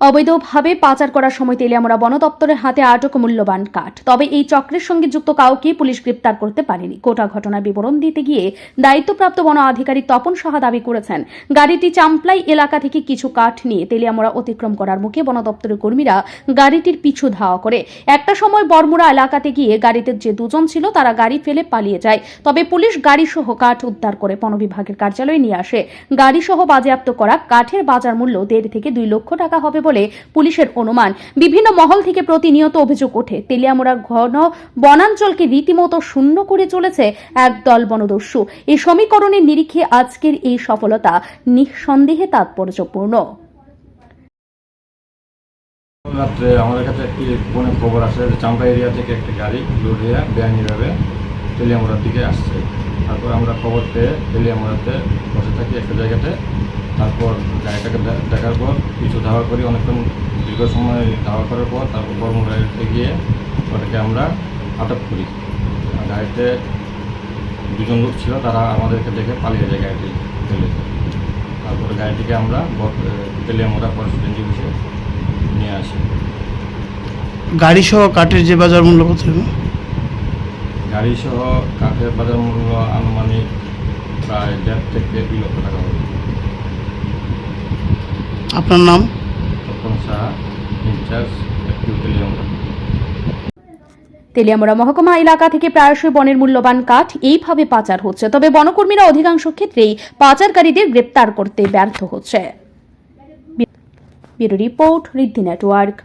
অবৈধভাবে পাচার করার সময় তেলিয়ামোড়া বন দপ্তরের হাতে আটক মূল্যবান কাঠ। তবে এই চক্রের সঙ্গে যুক্ত কাউকে পুলিশ গ্রেপ্তার করতে পারেনি। গোটা ঘটনার বিবরণ দিতে গিয়ে দায়িত্বপ্রাপ্ত বন আধিকারিক তপন সাহা দাবি করেছেন, গাড়িটি চাম্পলাই এলাকা থেকে কিছু কাঠ নিয়ে তেলিয়ামোড়া অতিক্রম করার মুখে বন দপ্তরের কর্মীরা গাড়িটির পিছু ধাওয়া করে। একটা সময় বরমুড়া এলাকাতে গিয়ে গাড়িতে যে দুজন ছিল, তারা গাড়ি ফেলে পালিয়ে যায়। তবে পুলিশ গাড়ি সহ কাঠ উদ্ধার করে বন বিভাগের কার্যালয়ে নিয়ে আসে। গাড়ি সহ বাজেয়াপ্ত করা কাঠের বাজার মূল্য দেড় থেকে দুই লক্ষ টাকা হবে বলে পুলিশের অনুমান। বিভিন্ন মহল থেকে প্রতিনিয়ত অভিযোগ ওঠে। তেলিয়ামোড়া ঘন বনাঞ্চলকে রীতিমতো শূন্য করে চলেছে একদল বনদস্যু। এই সমীকরণের নিরিখে আজকের এই সফলতা নিঃসন্দেহে তাৎপর্যপূর্ণ। রাত্রে আমাদের কাছে একটি ফোনে খবর আসে চাম্পা এরিয়া থেকে একটি গাড়ি লোড হয়ে বেআইনিভাবে তেলিয়ামোড়ার দিকে আসছে। তারপর আমরা খবর পেয়ে তেলিয়ামোড়াতে বসে থাকি একটা জায়গাতে। তারপর গাড়িটাকে দেখার পর কিছু ধাওয়া করি, অনেকক্ষণ দীর্ঘ সময় ধাওয়া করার পর তারপর বর্মগাড়িতে গিয়ে ওটাকে আমরা আটক করি। গাড়িতে দুজন লোক ছিল, তারা আমাদেরকে দেখে পালিয়ে যায় গাড়িটি ফেলে তারপরে গাড়িটিকে আমরা তেলিয়ামোড়া রেঞ্জে বসে নিয়ে আসি। গাড়ি সহ কাঠের যে বাজার মূল্য কত? হবে? গাড়ি সহ কাঠের বাজার মূল্য আনুমানিক প্রায় দেড় থেকে দুই লক্ষ টাকা হবে। আপনার নাম? সাহা ইনচার্জ তেলিয়ামোড়া। তেলিয়ামোড়া মহকুমা এলাকা থেকে প্রায়শই বনের মূল্যবান কাঠ এইভাবে পাচার হচ্ছে তবে বনকর্মীরা অধিকাংশ ক্ষেত্রেই পাচারকারীদের গ্রেপ্তার করতে ব্যর্থ হচ্ছে। Bureau report Riddhi network.